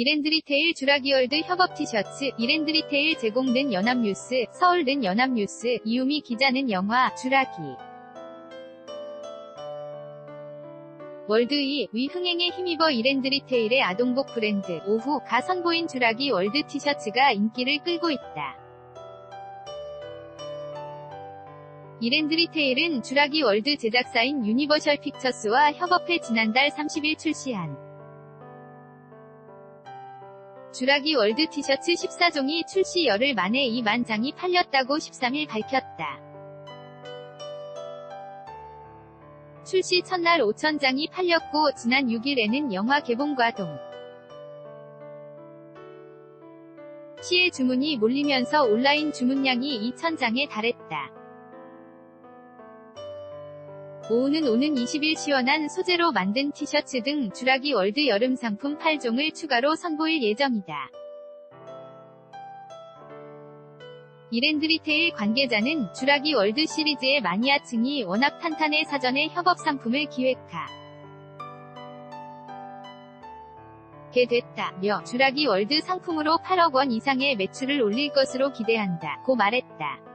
이랜드리테일 주라기월드 협업 티셔츠, 이랜드리테일 제공된 연합뉴스, 서울는 연합뉴스, 이유미 기자는 영화, 주라기. 월드이 위 흥행에 힘입어 이랜드리테일의 아동복 브랜드 오후가 선보인 주라기 월드 티셔츠가 인기를 끌고 있다. 이랜드리테일은 주라기 월드 제작사인 유니버셜 픽처스와 협업해 지난달 30일 출시한 주라기 월드 티셔츠 14종이 출시 열흘 만에 2만 장이 팔렸다고 13일 밝혔다. 출시 첫날 5천 장이 팔렸고 지난 6일에는 영화 개봉과 동 시의 주문이 몰리면서 온라인 주문량이 2천 장에 달했다. 오후는 오는 20일 시원한 소재로 만든 티셔츠 등 주라기 월드 여름 상품 8종을 추가로 선보일 예정이다. 이랜드리테일 관계자는 주라기 월드 시리즈의 마니아층이 워낙 탄탄해 사전에 협업 상품을 기획하. 게 됐다며 주라기 월드 상품으로 8억 원 이상의 매출을 올릴 것으로 기대한다. 고 말했다.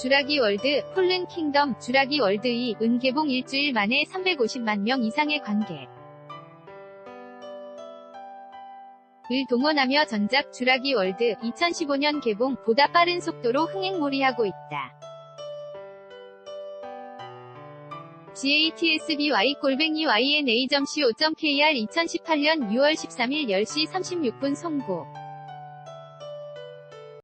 주라기 월드, 폴른 킹덤, 주라기 월드이 은개봉 일주일 만에 350만 명 이상의 관객. 을 동원하며 전작 주라기 월드 2015년 개봉 보다 빠른 속도로 흥행몰이하고 있다. GATSBY 골뱅이 YNA.co.kr 2018년 6월 13일 10시 36분 송고